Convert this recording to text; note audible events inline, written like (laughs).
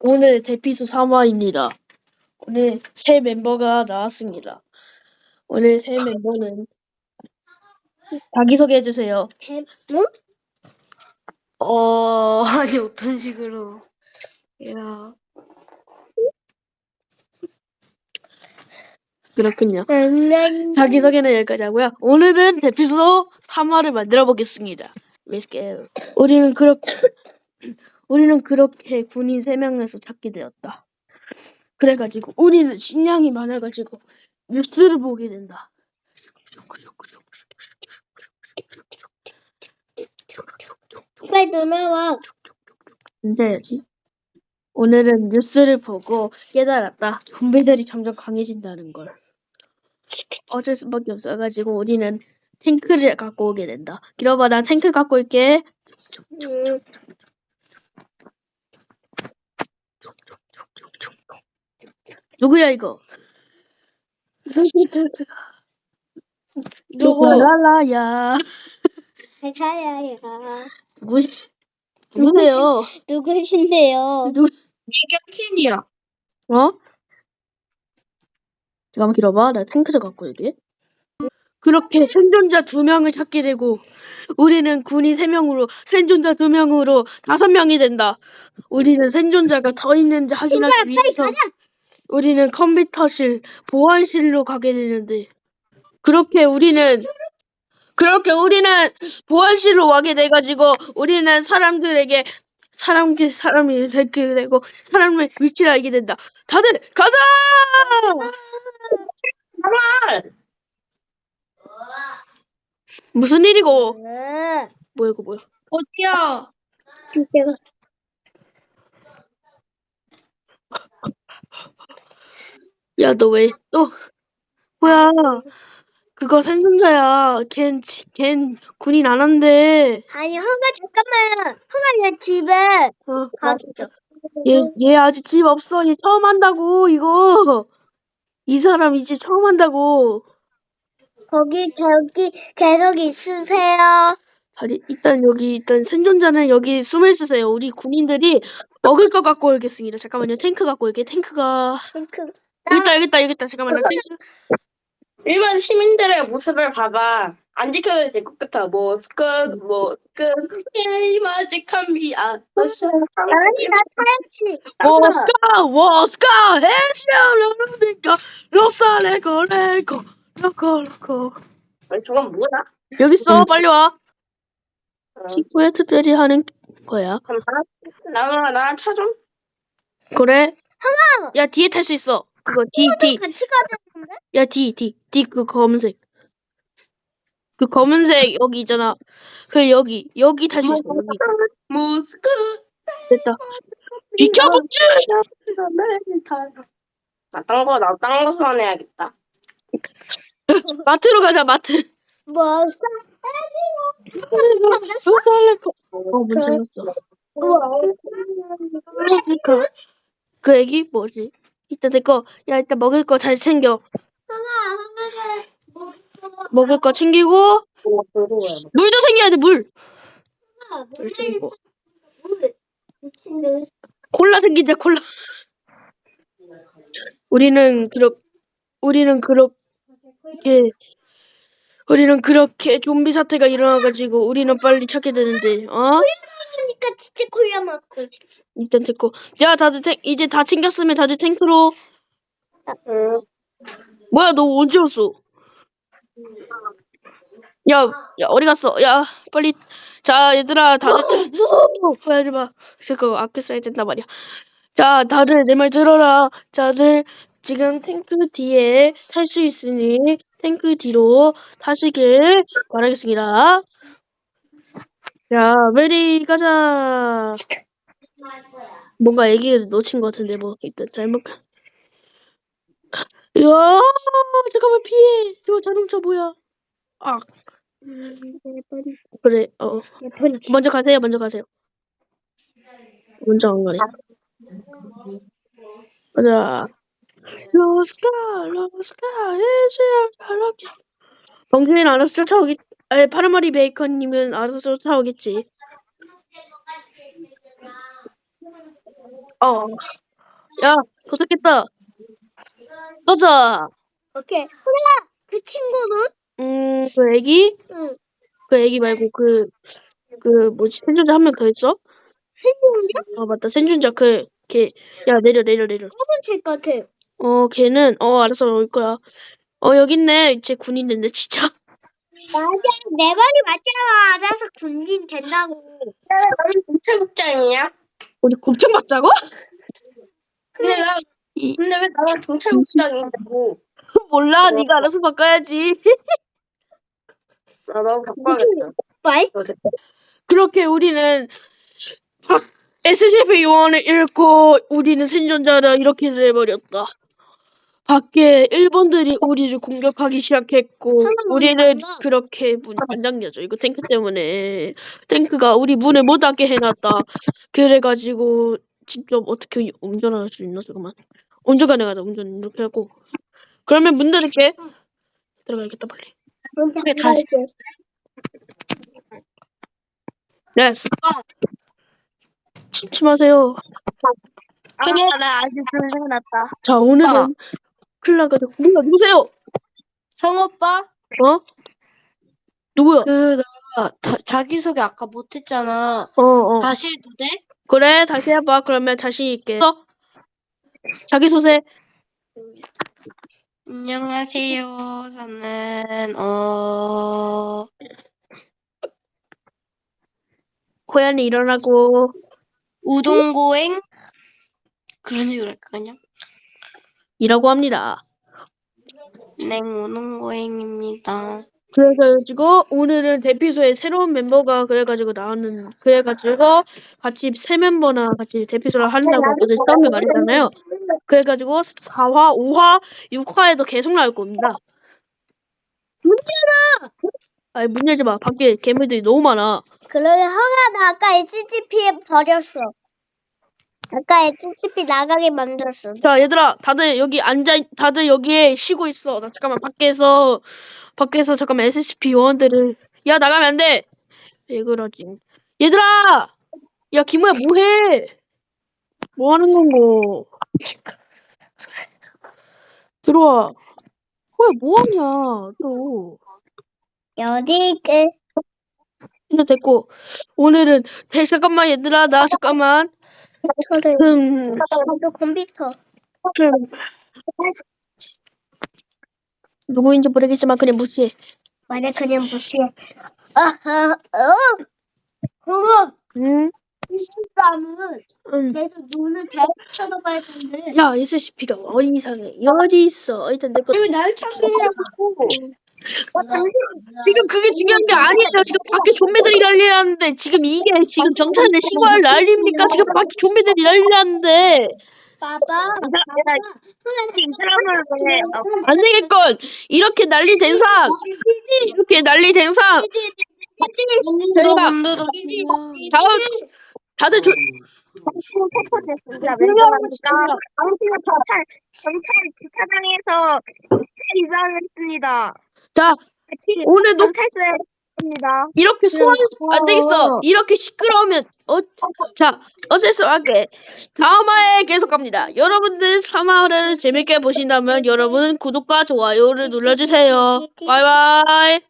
오늘 대피소 3화입니다. 오늘 새 멤버가 나왔습니다. 오늘 새 멤버는 자기소개해 주세요. 응? 어, (laughs) 아니, 어떤 식으로. 야, 그렇군요. 음. 자기소개는 여기까지 하고요. 오늘은 대피소 3화를 만들어 보겠습니다. Let's go. 우리는 그렇게 우리는 그렇게 군인 3명에서 찾게 되었다. 그래가지고 우리는 식량이 많아가지고 뉴스를 보게 된다. 빨리 돌아와. 앉아야지. 오늘은 뉴스를 보고 깨달았다. 좀비들이 점점 강해진다는 걸. 어쩔 수밖에 없어가지고 우리는 탱크를 갖고 오게 된다. 기러봐, 나 탱크 갖고 올게. 응. 누구야 이거? (laughs) 누구? 라라야. 잘살아요. 누구? 누구세요? 누구신데요? 누? 이경친이요. 어? 잠깐만 기다려봐. 나 탱크 좀 갖고 올게. 그렇게 생존자 두 명을 찾게 되고 우리는 군인 세 명으로 생존자 두 명으로 다섯 명이 된다. 우리는 생존자가 더 있는지 확인하기 신발, 빨리 위해서 가자. 우리는 컴퓨터실 보안실로 가게 되는데 그렇게 우리는 그렇게 우리는 보안실로 가게 돼가지고 우리는 사람들에게 사람 사람이 되게 되고 사람의 위치를 알게 된다. 다들 가자! 무슨 일이고? 응. 뭐야 이거 뭐야? 어디야? 제가 야 너 왜 또 뭐야? 그거 생존자야. 걘, 걘 군인 안 한대. 아니 허가 잠깐만. 허가 얘 집에 어, 가겠죠. 얘, 얘 아직 집 없어. 얘 처음 한다고 이거. 이 사람 이제 처음 한다고. 거기 저기 계속 있으세요. 자리 일단 여기 일단 생존자는 여기 숨어 있으세요. 우리 군인들이 먹을 거 갖고 오겠습니다. 잠깐만요. 탱크 갖고 올게. 탱크가 그 여기 있다 여기 있다 여기 있다. 잠깐만요. 탱크. 일반 시민들의 모습을 봐봐. 안 지켜도 될 것 같아. 뭐 스컷, 뭐 스컷, 게임 아직 한비 아. 아니 나 차였지. 워스카 워스카 해시아 러니까 로사레고 레고 로코 로코 아니, 저건 뭐야? 여기 있어. 빨리 와. 어. 친구야 특별히 하는 거야. 그럼 나 나랑 나랑 차 좀. 그래? 야 뒤에 탈 수 있어. 그거 뒤 뒤. 같이 가자는데? 야뒤뒤뒤그 검은색. 그 검은색 여기 있잖아. 그 여기 여기 있어. 뭐 스컷. 됐다. 비켜보지. 나딴거 나딴거 소환해야겠다. 마트로 가자 마트. 뭐 로살레코. 어문 잠겼어. 그 애기 뭐지? 이따 내 거 야 이따 먹을 거 잘 챙겨. 먹을 거 챙기고. 물도 챙겨야 돼 물. 물 챙기고 콜라 챙기자 콜라. 우리는 그렇 우리는 그렇게 우리는 그렇게 좀비 사태가 일어나가지고 우리는 빨리 찾게 되는데 어? 그러니까 진짜 콜라 먹고 일단 됐고 야 다들 탱 이제 다 챙겼으면 다들 탱크로 응. 뭐야 너 언제 왔어? 야, 야 어디 갔어? 야 빨리 자 얘들아 다들 보여줘 봐. 그거 아껴 써야 된단 말이야. 자 다들 내 말 들어라. 다들 지금 탱크 뒤에 탈 수 있으니 탱크 뒤로 타시길 바라겠습니다. 자 메리 가자. 뭔가 애기를 놓친 것 같은데 뭐 일단 잘못. 가- 야 잠깐만 피해. 저 자동차 뭐야? 아 그래 어 먼저 가세요 먼저 가세요. 먼저 안 가네. 가자. 로스카 로스카 해주야 잘하게. 정준이는 알아서 쫓아오겠. 아니 파란머리 베이컨님은 알아서 쫓아오겠지. 어. 야, 도착했다. 가자. 오케이. 소리야, 그 친구는? 음, 그 애기? 응. 그 애기 말고 그, 그 뭐지? 생존자 한 명 더 있어? 생존자? 어, 맞다. 생존자 그, 걔. 야, 내려, 내려, 내려. 저번 책 같아. 어, 걔는, 어, 알았어, 올 거야. 어, 여기 있네. 이제 군인 됐네, 진짜. 맞아. 내 말이 맞잖아. 알아서 군인 된다고. 나는 경찰 복장이냐? 우리 곱창 맞자고? 근데 나 이- 근데 왜 나는 경찰 복장이냐고? 몰라, 네가 알아서 바꿔야지. 나 너무 바꿔야겠다. 말? 어. 그렇게 우리는 SCP 요원을 잃고 우리는 생존자라 이렇게 돼버렸다. 밖에 일본들이 우리를 공격하기 시작했고 하나 우리는 먼저 그렇게 문안 잠겨져. 이거 탱크 때문에 탱크가 우리 문을 못 닫게 해놨다. 그래가지고 직접 어떻게 운전할 수 있나 잠깐만. 운전 가능하다. 운전 이렇게 하고 그러면 문 닫을게. 들어가야겠다 빨리. 그게 다시- 예스. 침침하세요. 아, 나 아직 그런 생각 났다. 자 오늘은 큰일 나가지고 뭐야 누구세요? 성오빠? 어? 누구야? 그, 나, 자기소개 아까 못했잖아. 어 어. 다시 해도 돼? 그래 다시 해봐. 그러면 자신 있게. 써. 자기 소개. 안녕하세요. 저는, 어, 고양이 일어나고 우동고행? 그런 식으로 할까, 그냥? 이라고 합니다. 네, 우동고행입니다. 그래가지고 오늘은 대피소에 새로운 멤버가 그래가지고 나오는 그래가지고 같이 세 멤버나 같이 대피소를 한다고 어제 처음에 말했잖아요. 그래가지고 4화, 5화, 6화에도 계속 나올 겁니다. 문 열어! 아니 문 열지 마. 밖에 괴물들이 너무 많아. 그러게, 형아, 나 아까 HTTP에 버렸어. 아까 HTTP 나가게 만들었어. 자 얘들아 다들 여기 앉아 있- 다들 여기에 쉬고 있어. 나 잠깐만 밖에서 밖에서 잠깐만 SCP 요원들을 야 나가면 안 돼. 왜 그러지? 얘들아 야 김우야 뭐해? 뭐 하는 건고? 들어와. 뭐야 뭐하냐 또. 어디, 그, 이제 됐고 오늘은 대 잠깐만 얘들아 나 잠깐만 저를, 음, 저도 컴퓨터. 음. 누구인지 모르겠지만 그냥 무시해. 맞아, 그냥 무시해. 아하, 어? 그거, 응? 실수하면 응. 계속 눈을 계속 쳐다봐야 되는데. 야, SCP가 어디 이상해? 어디 있어? 일단 내 거. 왜날 찾으냐고? 지금 그게 중요한 게 아니에요. 지금 밖에 좀비들이 난리나는데 지금 이게 지금 경찰에 신고할 난리입니까? 지금 밖에 좀비들이 난리나는데 봐봐. 사람을 왜 안 되겠건 이렇게 난리 된 상, 이렇게 난리 된 상. 저희가 다음 다들 조, 경찰 경찰 주차장에서 이상을 했습니다. 자 오늘도 있습니다. 이렇게 소환 안 되겠어. 이렇게 시끄러우면 어, 자 어쩔 수 없게 다음 화에 계속 갑니다. 여러분들 3화를 재밌게 보신다면 여러분 구독과 좋아요를 눌러주세요. 바이바이.